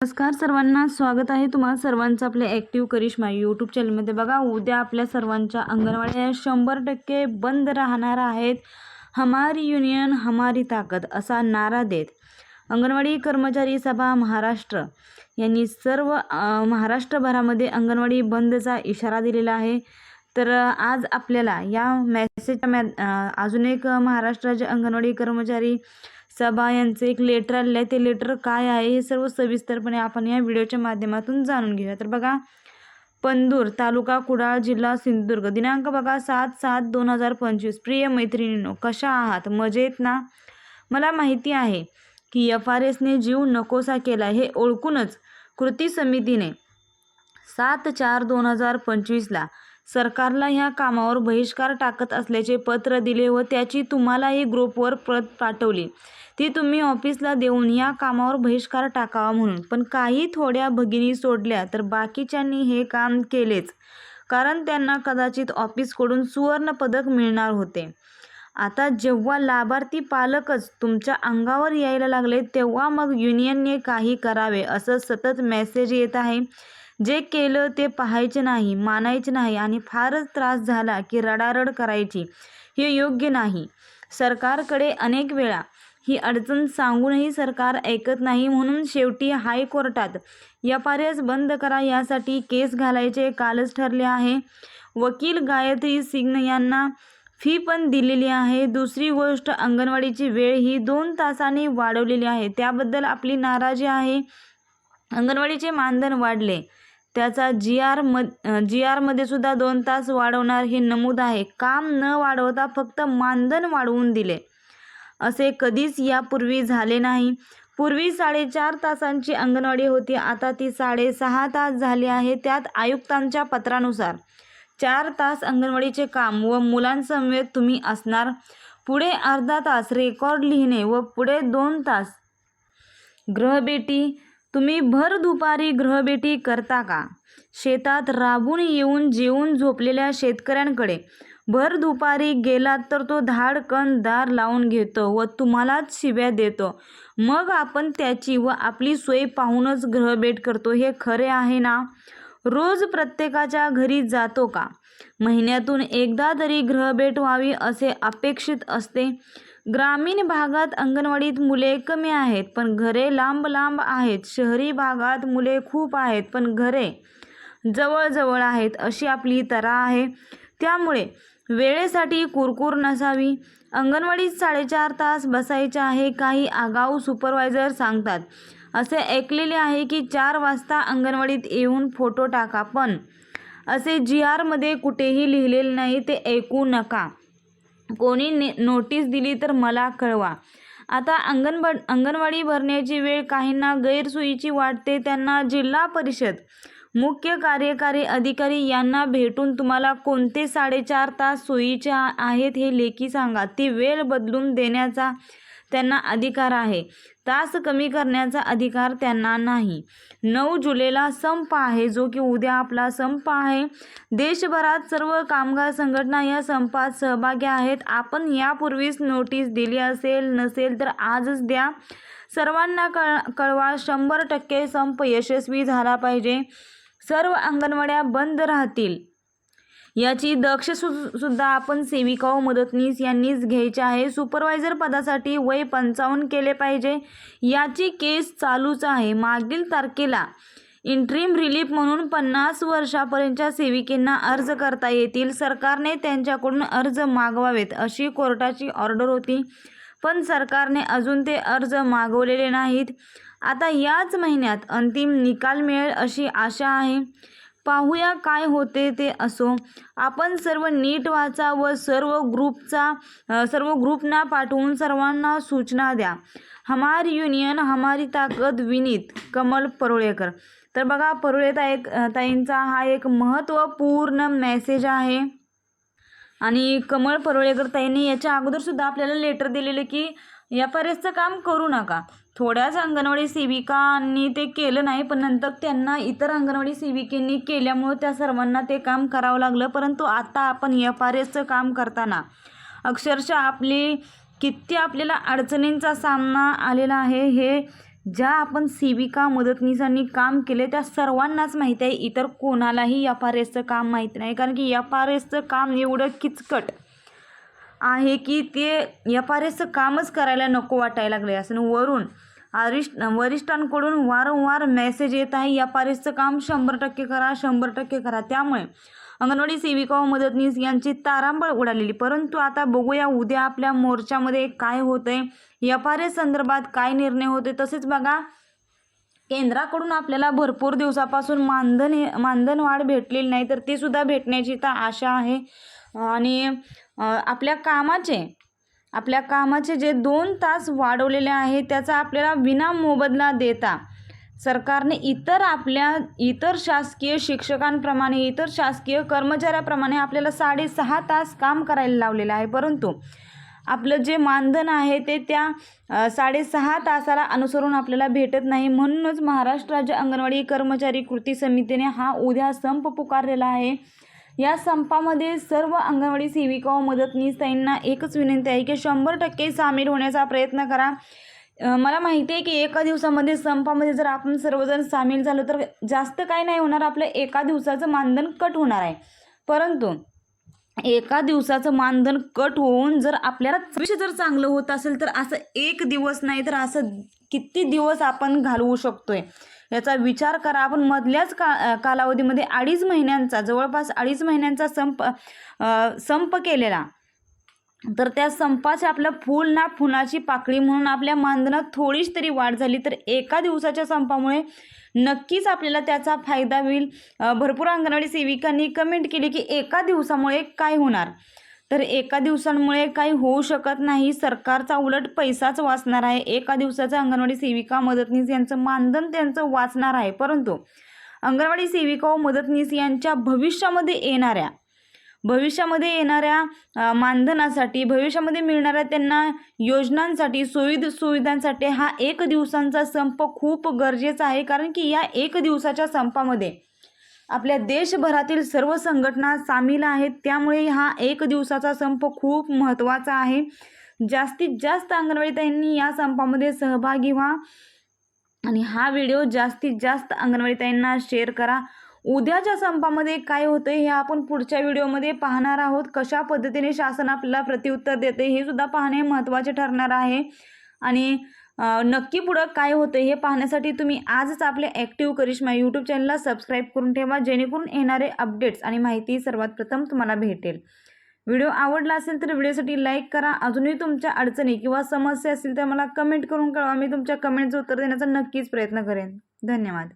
नमस्कार सर्वांना स्वागत आहे तुम्हाला सर्वांचं आपल्या ॲक्टिव्ह करिश्मा यूट्यूब चॅनलमध्ये बघा उद्या आपल्या सर्वांच्या अंगणवाड्या शंभर टक्के बंद राहणार आहेत. हमारी युनियन हमारी ताकद असा नारा देत अंगणवाडी कर्मचारी सभा महाराष्ट्र यांनी सर्व महाराष्ट्रभरामध्ये अंगणवाडी बंदचा इशारा दिलेला आहे. तर आज आपल्याला या मॅसेजच्या मॅ अजून एक महाराष्ट्राचे अंगणवाडी कर्मचारी सभा यांचं एक लेटर आलेलं आहे. ते लेटर काय आहे हे सर्व सविस्तरपणे आपण या व्हिडिओच्या माध्यमातून जाणून घेऊया. तर बघा पंदूर तालुका कुडाळ जिल्हा सिंधुदुर्ग. दिनांक बघा सात सात दोन हजार पंचवीस. प्रिय मैत्रिणीनो कशा आहात? मजेत ना? मला माहिती आहे की एफ आर एसने जीव नकोसा केला हे ओळखूनच कृती समितीने सात चार दोन हजार पंचवीसला सरकारला ह्या कामावर बहिष्कार टाकत असल्याचे पत्र दिले व त्याची तुम्हालाही ग्रुपवर प्रत पाठवली. ती तुम्ही ऑफिसला देऊन या कामावर बहिष्कार टाकावा म्हणून. पण काही थोड्या भगिनी सोडल्या तर बाकीच्यांनी हे काम केलेच. कारण त्यांना कदाचित ऑफिसकडून सुवर्ण पदक मिळणार होते. आता जेव्हा लाभार्थी पालकच तुमच्या अंगावर यायला लागले तेव्हा मग युनियनने काही करावे असं सतत मेसेज येत आहे. जे केलं ते पाहायचे नाही मानायचे नाही आणि फारच त्रास झाला की रडारड करायची. हे योग्य नाही. सरकारकडे अनेक वेळा ही अडचण सांगूनही सरकार ऐकत नाही म्हणून शेवटी हायकोर्टात एफ आर एस बंद करा यासाठी केस घालायचे कालच ठरले आहे. वकील गायत्री सिंग यांना फी पण दिलेली आहे. दुसरी गोष्ट अंगणवाडीची वेळ ही दोन तासांनी वाढवलेली आहे. त्याबद्दल आपली नाराजी आहे. अंगणवाडीचे मानधन वाढले. त्याचा जी आर म जी आरमध्ये सुद्धा दोन तास वाढवणार हे नमूद आहे. काम न वाढवता फक्त मानधन वाढवून दिले. असे कधीच यापूर्वी झाले नाही. पूर्वी साडेचार तासांची अंगणवाडी होती. आता ती साडेसहा तास झाली आहे. त्यात आयुक्तांच्या पत्रानुसार चार तास अंगणवाडीचे काम व मुलांसमवेत तुम्ही असणार. पुढे अर्धा तास रेकॉर्ड लिहिणे व पुढे दोन तास ग्रहबेटी तुम्ही भर दुपारी ग्रहभेटी करता का? शेतात राबून येऊन जेवून झोपलेल्या शेतकऱ्यांकडे भर दुपारी गेलात तर तो धाडकन दार लावून घेतो व तुम्हालाच शिव्या देतो. मग आपण त्याची व आपली सोय पाहूनच ग्रहभेट करतो. हे खरे आहे ना? रोज प्रत्येकाच्या घरी जातो का? महिन्यातून एकदा तरी ग्रहभेट व्हावी असे अपेक्षित असते. ग्रामीण भागात अंगणवाडीत मुले कमी आहेत पण घरे लांब लांब आहेत. शहरी भागात मुले खूप आहेत पण घरे जवळजवळ आहेत अशी आपली तरा आहे. त्यामुळे वेळेसाठी कुरकुर नसावी. अंगणवाडीत साडेचार तास बसायचे आहे काही आगाऊ सुपरवायझर सांगतात. असे ऐकलेले आहे की चार वाजता अंगणवाडीत येऊन फोटो टाका पण असे जी आरमध्ये कुठेही लिहिलेले नाही ते ऐकू नका. कोणी ने नोटीस दिली तर मला कळवा. आता अंगणवा अंगणवाडी भरण्याची वेळ काहींना गैरसोयीची वाटते त्यांना जिल्हा परिषद मुख्य कार्यकारी अधिकारी यांना भेटून तुम्हाला कोणते साडेचार तास सोयीचे आहेत हे लेखी सांगा. ती वेळ बदलून देण्याचा त्यांना अधिकार आहे. तास कमी करण्याचा अधिकार त्यांना नाही. नऊ जुलैला संप आहे जो की उद्या आपला संप आहे. देशभरात सर्व कामगार संघटना या संपात सहभागी आहेत. आपण यापूर्वीच नोटीस दिली असेल नसेल तर आजच द्या. सर्वांना कळ कळवा शंभर टक्के संप यशस्वी झाला पाहिजे. सर्व अंगणवाड्या बंद राहतील. याची दक्ष सु सुद्धा आपण सेविका व मदतनीस यांनीच घ्यायचे आहे. सुपरवायझर पदासाठी वय पंचावन्न केले पाहिजे. याची केस चालूच आहे. मागील तारखेला इंट्रीम रिलीफ म्हणून पन्नास वर्षापर्यंतच्या सेविकेंना अर्ज करता येतील. सरकारने त्यांच्याकडून अर्ज मागवावेत अशी कोर्टाची ऑर्डर होती. पण सरकारने अजून ते अर्ज मागवलेले नाहीत. आता याच महिन्यात अंतिम निकाल मिळेल अशी आशा आहे. पाहूया काय होते ते असो. आपण सर्व नीट वाचा व सर्व ग्रुपचा सर्व ग्रुपना पाठवून सर्वांना सूचना द्या. हमारी युनियन हमारी ताकद विनीत कमल परोळेकर. तर बघा परोळे ताई ताईंचा हा एक महत्त्वपूर्ण मेसेज आहे. आणि कमळ परोळेकर ताईंनी याच्या अगोदरसुद्धा आपल्याला लेटर दिलेले की या एसचं काम करू नका. थोड्याच अंगणवाडी सेविकांनी ते केलं नाही पण नंतर त्यांना इतर अंगणवाडी सेविकेंनी केल्यामुळं त्या सर्वांना ते काम करावं लागलं. परंतु आता आपण एफ आर एसचं काम करताना अक्षरशः आपली किती आपल्याला अडचणींचा सामना आलेला आहे हे ज्या आपण सेविका मदतनीसांनी काम केले त्या सर्वांनाच माहीत आहे. इतर कोणालाही एफ आर एसचं काम माहीत नाही कारण की एफ आर एसचं काम एवढं किचकट. आहे की ते एफ आर एसचं कामच करायला नको वाटायला लागले असं वरून वरिष्ठ वरिष्ठांकडून वारंवार मेसेज येत आहे एफ आर एसचं काम शंभर टक्के करा शंभर टक्के करा. त्यामुळे अंगणवाडी सेविका व मदतनीस यांची तारांबळ उडालेली. परंतु आता बघूया उद्या आपल्या मोर्चामध्ये काय होतंय एफ आर एस संदर्भात काय निर्णय होते तसेच बघा केंद्राकडून आपल्याला भरपूर दिवसापासून मानधन हे मानधन वाढ भेटलेली नाही तर ती सुद्धा भेटण्याची तर आशा आहे. आणि आपल्या कामाचे आपल्या कामाचे जे दोन तास वाढवलेले आहे त्याचा आपल्याला विना मोबदला देता सरकारने इतर आपल्या इतर शासकीय शिक्षकांप्रमाणे इतर शासकीय कर्मचाऱ्याप्रमाणे आपल्याला साडेसहा तास काम करायला लावलेलं आहे. परंतु आपलं जे मानधन आहे ते त्या साडेसहा तासाला अनुसरून आपल्याला भेटत नाही. म्हणूनच महाराष्ट्र राज्य अंगणवाडी कर्मचारी कृती समितीने हा उद्या संप पुकारलेला आहे. या संपामध्ये सर्व अंगणवाडी सेविका व मदतनीस ताईंना एकच विनंती आहे की शंभर टक्के सामील होण्याचा प्रयत्न करा. मला माहिती आहे की एका दिवसामध्ये संपामध्ये जर आपण सर्वजण सामील झालो तर जास्त काय नाही होणार आपलं एका दिवसाचं मानधन कट होणार आहे. परंतु एका दिवसाचं मानधन कट होऊन जर आपल्याला विषय जर चांगलं होत असेल तर असं एक दिवस नाही तर असं किती दिवस आपण घालवू शकतोय? याचा विचार करा. आपण मधल्याच का कालावधीमध्ये अडीच महिन्यांचा जवळपास अडीच महिन्यांचा संप संप केलेला. तर त्या संपाचे आपलं फूल ना फुलाची पाकळी म्हणून आपल्या मानधनात थोडीच तरी वाढ झाली तर एका दिवसाच्या संपामुळे नक्कीच आपल्याला त्याचा फायदा होईल. भरपूर अंगणवाडी सेविकांनी कमेंट केली की एका दिवसामुळे काय होणार? तर एका दिवसांमुळे काही होऊ शकत नाही. सरकारचा उलट पैसाच वाचणार आहे. एका दिवसाचं अंगणवाडी सेविका मदतनीस यांचं मानधन त्यांचं वाचणार आहे. परंतु अंगणवाडी सेविका व मदतनीस यांच्या भविष्यामध्ये येणाऱ्या भविष्यामध्ये येणाऱ्या मानधनासाठी भविष्यामध्ये मिळणाऱ्या त्यांना योजनांसाठी सुविध सुविधांसाठी हा एक दिवसांचा संप खूप गरजेचा आहे. कारण की या एक दिवसाच्या संपामध्ये आपल्या देशभरातील सर्व संघटना सामील आहेत. त्यामुळे हा एक दिवसाचा संप खूप महत्त्वाचा आहे. जास्तीत जास्त अंगणवाडीताईंनी या संपामध्ये सहभागी व्हा आणि हा व्हिडिओ जास्तीत जास्त अंगणवाडीताईंना शेअर करा. उद्याच्या संपामध्ये काय होतं हे आपण पुढच्या व्हिडिओमध्ये पाहणार आहोत. कशा पद्धतीने शासन आपल्याला प्रत्युत्तर देते हे सुद्धा पाहणे महत्त्वाचे ठरणार आहे. आणि नक्की पुढं काय होतं हे पाहण्यासाठी तुम्ही आजच आपले ॲक्टिव्ह करिश्मा यूट्यूब चॅनलला सबस्क्राईब करून ठेवा जेणेकरून येणारे अपडेट्स आणि माहिती सर्वात प्रथम तुम्हाला भेटेल. व्हिडिओ आवडला असेल तर व्हिडिओसाठी लाईक करा. अजूनही तुमच्या अडचणी किंवा समस्या असतील तर मला कमेंट करून कळवा. मी तुमच्या कमेंटचं उत्तर देण्याचा नक्कीच प्रयत्न करेन. धन्यवाद.